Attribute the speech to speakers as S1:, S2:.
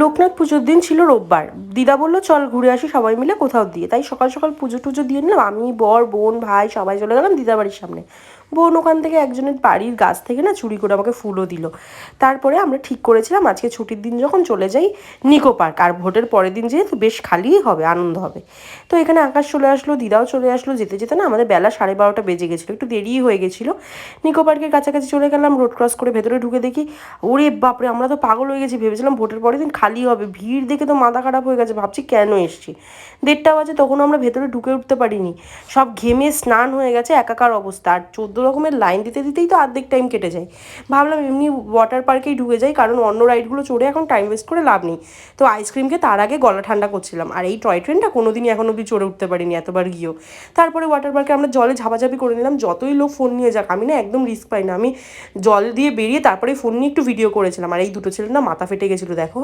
S1: লোকনাথ পুজোর দিন ছিল রোববার। দিদা বলল, চল ঘুরে আসি সবাই মিলে, কোথাও দিয়ে। তাই সকাল সকাল পুজো টুজো দিয়ে নিলাম। আমি, বর, বোন, ভাই সবাই চলে গেলাম দিদা বাড়ির সামনে। বোন ওখান থেকে একজনের বাড়ির গাছ থেকে না চুরি করে আমাকে ফুলও দিল। তারপরে আমরা ঠিক করেছিলাম, আজকে ছুটির দিন যখন চলে যাই নিকো পার্ক, আর ভোটের পরের দিন যেহেতু বেশ খালিই হবে, আনন্দ হবে। তো এখানে আকাশ চলে আসলো, দিদাও চলে আসলো, যেতে যেতে না আমাদের বেলা সাড়ে বারোটা বেজে গেছিল, একটু দেরিই হয়ে গেছিল। নিকো পার্কের কাছাকাছি চলে গেলাম, রোড ক্রস করে ভেতরে ঢুকে দেখি, ওরে বাপরে, আমরা তো পাগল হয়ে গেছি, ভেবেছিলাম ভোটের পরের দিন খালি হবে, ভিড় দেখে তো মাথা খারাপ হয়ে গেছে, ভাবছি কেন এসছি। দেড়টা বাজে তখন আমরা ভেতরে ঢুকে উঠতে পারিনি, সব ঘেমে স্নান হয়ে গেছে, একাকার অবস্থা, আর চোদ্দ রকমের লাইন দিতে দিতেই তো অর্ধেক টাইম কেটে যায়। ভাবলাম এমনি ওয়াটার পার্কেই ঢুকে যাই, কারণ অন্য রাইডগুলো চড়ে এখন টাইম ওয়েস্ট করে লাভ নেই। তো আইসক্রিমকে তার আগে গলা ঠান্ডা করছিলাম। আর এই টয় ট্রেনটা কোনোদিনই এখন অব্দি চড়ে উঠতে পারিনি এতবার গিয়েও। তারপরে ওয়াটার পার্কে আমরা জলে ঝাপাঝাপি করে নিলাম, যতই লোক ফোন নিয়ে যাক, আমি না একদম রিস্ক পাই না। আমি জল দিয়ে বেরিয়ে তারপরে ফোন নিয়ে একটু ভিডিও করেছিলাম। আর এই দুটো ছেলে না মাথা ফেটে গেছিল, দেখো।